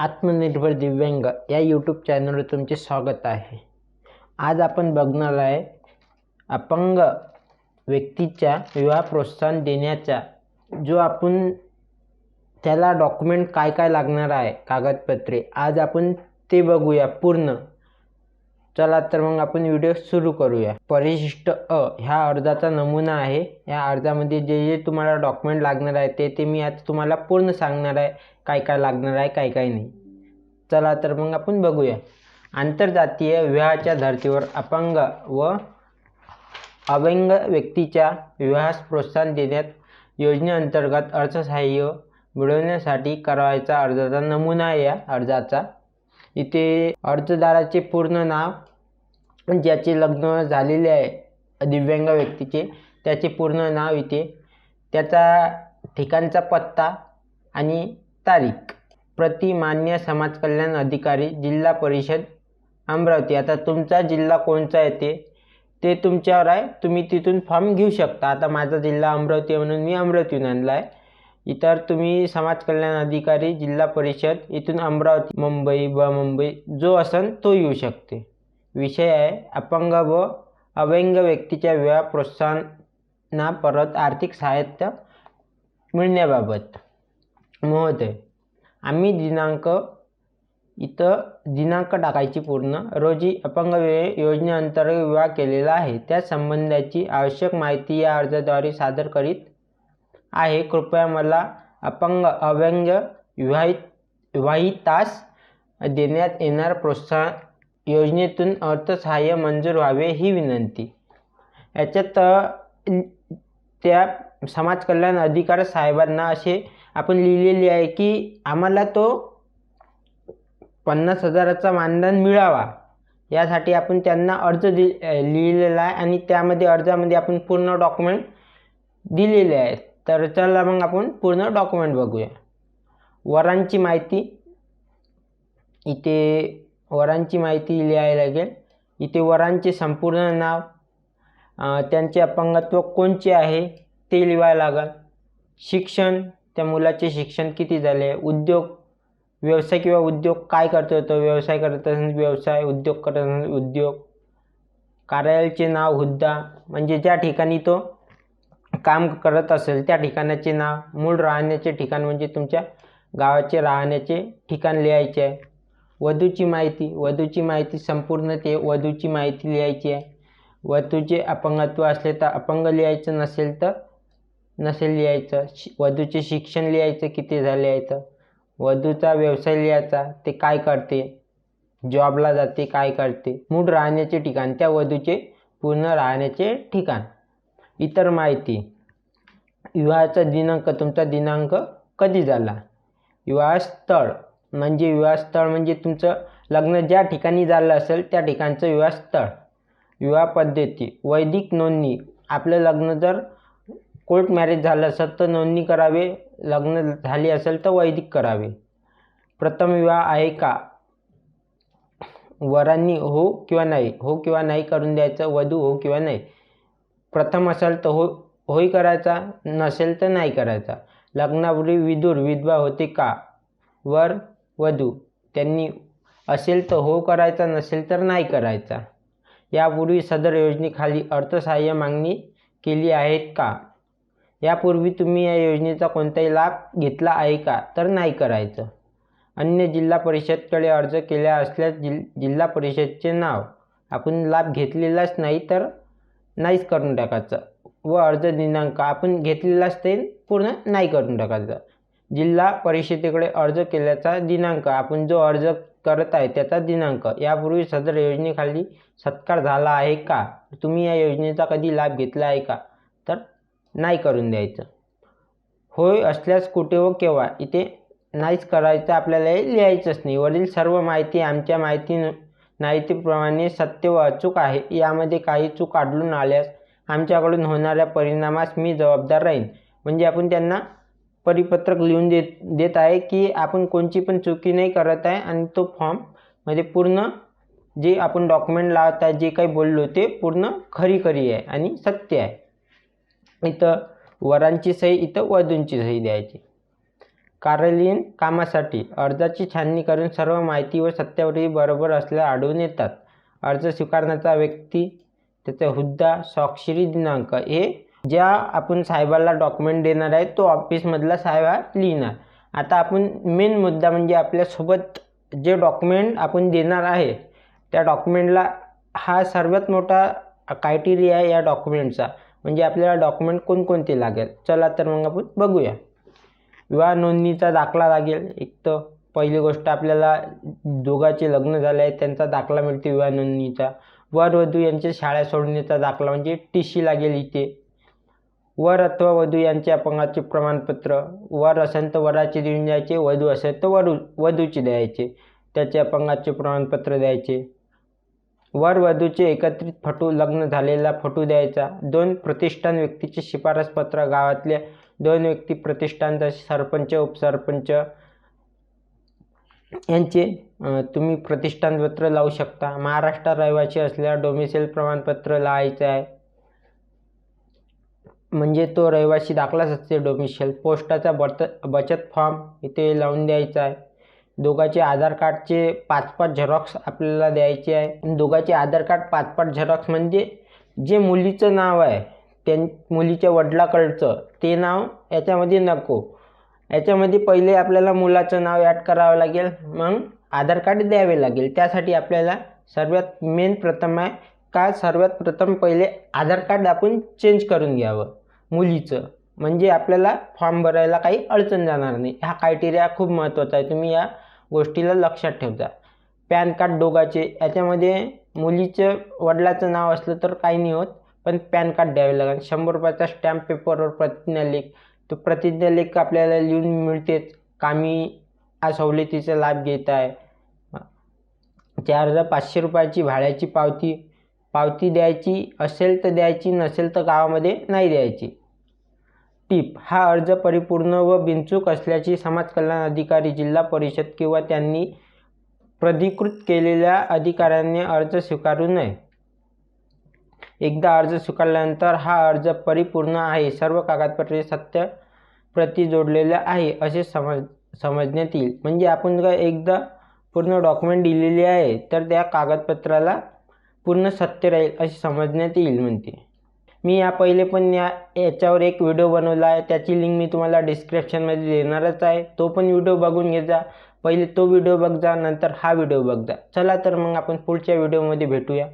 आत्मनिर्भर दिव्यांग या यूट्यूब चॅनलवर तुमचे स्वागत आहे. आज आपण बघणार आहे अपंग व्यक्तीच्या विवाह प्रोत्साहन देण्याचा जो आपण त्याला डॉक्युमेंट काय काय लागणार आहे कागदपत्रे आज आपण ते बघूया पूर्ण. चला तर मग आपण व्हिडिओ सुरू करूया. परिशिष्ट अ ह्या अर्जाचा नमुना आहे. या अर्जामध्ये जे जे तुम्हाला डॉक्युमेंट लागणार आहे ते ते मी आज तुम्हाला पूर्ण सांगणार आहे. काय काय लागणार आहे काय काय नाही. चला तर मग आपण बघूया. आंतरजातीय विवाहाच्या धर्तीवर अपंग व अभंग व्यक्तीच्या विवाहास प्रोत्साहन देण्यात योजनेअंतर्गत अर्थसहाय्य मिळवण्यासाठी करायचा अर्जाचा नमुना आहे या अर्जाचा. इथे अर्जदाराचे पूर्ण नाव ज्याचे लग्न झालेले आहे दिव्यांग व्यक्तीचे त्याचे पूर्ण नाव इथे. त्याचा ठिकाणचा पत्ता आणि तारीख. प्रति मान्य समाज कल्याण अधिकारी जिल्हा परिषद अमरावती. आता तुमचा जिल्हा कोणचा येते ते? तुमच्यावर आहे. तुम्ही तिथून फॉर्म घेऊ शकता. आता माझा जिल्हा अमरावती म्हणून मी अमरावतीहून आणला आहे इतर तुम्ही समाज कल्याण अधिकारी जिल्हा परिषद इथून अमरावती मुंबई ब मुंबई जो असन तो येऊ शकते. विषय आहे अपंग व अव्यंग व्यक्तीच्या विवाह प्रोत्साहना परत आर्थिक सहाय्य मिळण्याबाबत. महोदय आम्ही दिनांक इथं दिनांक टाकायची पूर्ण. रोजी अपंग वे योजनेअंतर्गत विवाह केलेला आहे. त्या संबंधाची आवश्यक माहिती या अर्जाद्वारे सादर करीत आहे. कृपया मला अपंग अव्यंग विवाहित विवाहितास देण्यात येणार प्रोत्साहन योजनेतून अर्थसहाय्य मंजूर व्हावे ही विनंती. याच्यात त्या समाज कल्याण अधिकार साहेबांना असे आपण लिहिलेले आहे की आम्हाला तो पन्नास हजाराचा मानधन मिळावा. यासाठी आपण त्यांना अर्ज दि लिहिलेला आहे आणि त्यामध्ये अर्जामध्ये आपण पूर्ण डॉक्युमेंट दिलेले आहेत. तर चला मग आपण पूर्ण डॉक्युमेंट बघूया. वरांची माहिती. इथे वरांची माहिती लिहायला लागेल. इथे वरांचे संपूर्ण नाव त्यांचे अपंगत्व कोणचे आहे ते लिहायला लागेल. शिक्षण त्या मुलाचे शिक्षण किती झाले? उद्योग व्यवसाय किंवा उद्योग काय करतो तो? व्यवसाय करत असेल व्यवसाय उद्योग करत असेल उद्योग. कार्यालयाचे नाव हुद्दा म्हणजे ज्या ठिकाणी तो काम करत असेल त्या ठिकाणाचे नाव मूळ राहण्याचे ठिकाण म्हणजे तुमच्या गावाचे राहण्याचे ठिकाण लिहायचे आहे. वधूची माहिती वधूची माहिती संपूर्ण ते वधूची माहिती लिहायची आहे. वधूचे अपंगत्व असले तर अपंग लिहायचं नसेल तर नसेल लिहायचं. शि वधूचे शिक्षण लिहायचं किती झाले आहे तर? वधूचा व्यवसाय लिहायचा ते काय करते? जॉबला जाते काय करते? मूळ राहण्याचे ठिकाण त्या वधूचे पूर्ण राहण्याचे ठिकाण. इतर माहिती. विवाहाचा दिनांक तुमचा दिनांक कधी झाला? विवाहस्थळ म्हणजे विवाहस्थळ म्हणजे तुमचं लग्न ज्या ठिकाणी झालं असेल त्या ठिकाणचं विवाहस्थळ. विवाह पद्धती. वैदिक नोंदणी. आपलं लग्न जर कोर्ट मॅरेज झालं असेल तर नोंदणी करावे. लग्न झाली असेल तर वैदिक करावे. प्रथम विवाह आहे का? वरांनी हो किंवा नाही? हो किंवा नाही करून द्यायचं? वधू हो किंवा नाही? प्रथम असेल तर हो होय करायचा नसेल तर नाही करायचा. लग्नापूर्वी विदूर विधवा होते का? वर वधू. त्यांनी असेल तर हो करायचा नसेल तर नाही करायचा. यापूर्वी सदर योजनेखाली अर्थसहाय्य मागणी केली आहेत का? यापूर्वी तुम्ही या योजनेचा कोणताही लाभ घेतला आहे का? तर नाही करायचं. अन्य जिल्हा परिषदकडे अर्ज केल्या असल्यास जिल जिल्हा परिषदचे नाव. आपण लाभ घेतलेलाच नाही तर नाहीच करून टाकायचं. व अर्ज दिनांक आपण घेतलेलाच ते पूर्ण नाही करून टाकायचं. जिल्हा परिषदेकडे अर्ज केल्याचा दिनांक आपण जो अर्ज करत आहे त्याचा दिनांक यापूर्वी सदर योजनेखाली सत्कार झाला आहे का? तुम्ही या योजनेचा कधी लाभ घेतला आहे का? तर नाही करून द्यायचं. होय असल्यास कुठे व केव्हा? इथे नाहीच करायचं आपल्याला लिहायचंच नाही. वरील सर्व माहिती आमच्या माहिती नाहितीप्रमाणे सत्य व अचूक आहे यामध्ये काही चूक आढळून आल्यास आमच्याकडून होणाऱ्या परिणामास मी जबाबदार राहीन. म्हणजे आपण त्यांना परिपत्रक लिहून देत देत आहे की आपण कोणची पण चुकी नाही करत आहे आणि तो फॉर्ममध्ये पूर्ण जे आपण डॉक्युमेंट लावत आहे जे काही बोललो ते पूर्ण खरी खरी आहे आणि सत्य आहे. इथं वरांची सही इथं वधूंची सही द्यायची. कार्यालयीन कामासाठी अर्जाची छाननी करून सर्व माहिती व सत्यावरही बरोबर असल्या आढळून येतात. अर्ज स्वीकारण्याचा व्यक्ती त्याचा हुद्दा स्वाक्षरी दिनांक हे ज्या आपण साहेबाला डॉक्युमेंट देणार आहे तो ऑफिसमधला साहेब हा लिहिणार. आता आपण मेन मुद्दा म्हणजे आपल्यासोबत जे डॉक्युमेंट आपण देणार आहे त्या डॉक्युमेंटला हा सर्वात मोठा क्रायटेरिया आहे या डॉक्युमेंटचा म्हणजे आपल्याला डॉक्युमेंट कोणकोणते लागेल? चला तर मग आपण बघूया. विवाह नोंदणीचा दाखला लागेल. एक तर पहिली गोष्ट आपल्याला दोघांचे लग्न झाले आहे त्यांचा दाखला मिळते विवाह नोंदणीचा. वर वधू यांच्या शाळा सोडण्याचा दाखला म्हणजे टी सी लागेल इथे. वर अथवा वधू यांचे अपंगाचे प्रमाणपत्र. वर असेल तर वराचे देऊन द्यायचे वधू असेल तर वरू वधूचे द्यायचे. त्याचे अपंगाचे प्रमाणपत्र द्यायचे. वर वधूचे एकत्रित फोटो लग्न झालेला फोटो द्यायचा. दोन प्रतिष्ठान व्यक्तीचे शिफारसपत्र गावातल्या दोन व्यक्ती प्रतिष्ठान तसे सरपंच उपसरपंच यांचे तुम्ही प्रतिष्ठानपत्र लावू शकता. महाराष्ट्र रहिवासी असल्यावर डोमिसेल प्रमाणपत्र लावायचं आहे. म्हणजे तो रहिवासी दाखलाच असते डोमिशियल पोस्टाचा बत बचत फॉर्म इथे लावून द्यायचा आहे. दोघांचे आधार कार्डचे पाच पाच झेरॉक्स आपल्याला द्यायचे आहे. दोघांचे आधार कार्ड पाच पाच झेरॉक्स म्हणजे जे मुलीचं नाव आहे. त्यां मुलीच्या वडिलाकडचं. ते नाव याच्यामध्ये नको. याच्यामध्ये पहिले आपल्याला मुलाचं नाव ॲड करावं लागेल. मग आधार कार्ड द्यावे लागेल. त्यासाठी आपल्याला सर्वात मेन प्रथम आहे का? सर्वात प्रथम पहिले आधार कार्ड आपण चेंज करून घ्यावं. मुलीचं. म्हणजे आपल्याला फॉर्म भरायला काही अडचण जाणार नाही. हा क्रायटेरिया खूप महत्त्वाचा आहे. तुम्ही या गोष्टीला लक्षात ठेवता पॅन कार्ड दोघाचे. याच्यामध्ये मुलीचं वडिलाचं नाव असलं तर काही नाही होत. पण पॅन कार्ड द्यावे लागेल. शंभर रुपयाचा स्टॅम्प पेपरवर प्रतिज्ञालेख तो प्रतिज्ञालेख आपल्याला लिहून मिळतेच कामी हा सवलतीचा लाभ घेत आहे. चार हजार पाचशे रुपयाची भाड्याची पावती पावती द्यायची असेल तर द्यायची नसेल तर गावामध्ये नाही द्यायची. टीप हा अर्ज परिपूर्ण व बिनचूक असल्याची समाज कल्याण अधिकारी जिल्हा परिषद किंवा त्यांनी प्राधिकृत केलेल्या अधिकाऱ्यांनी अर्ज स्वीकारू नये. एकदा अर्ज स्वीकारल्यानंतर हा अर्ज परिपूर्ण आहे. सर्व कागदपत्रे सत्य प्रती जोडलेले आहे असे समज समजण्यात येईल. म्हणजे आपण जर एकदा पूर्ण डॉक्युमेंट दिलेली आहे तर त्या कागदपत्राला पूर्ण सत्य राहील असे समजण्यात येईल म्हणते. मी या पहिले पण या याच्यावर एक व्हिडिओ बनवला आहे. त्याची लिंक मी तुम्हाला डिस्क्रिप्शनमध्ये देणारच आहे. तो पण व्हिडिओ बघून घेजा पहिले तो व्हिडिओ बघ जा नंतर हा व्हिडिओ बघ जा. चला तर मग आपण पुढच्या व्हिडिओमध्ये भेटूया.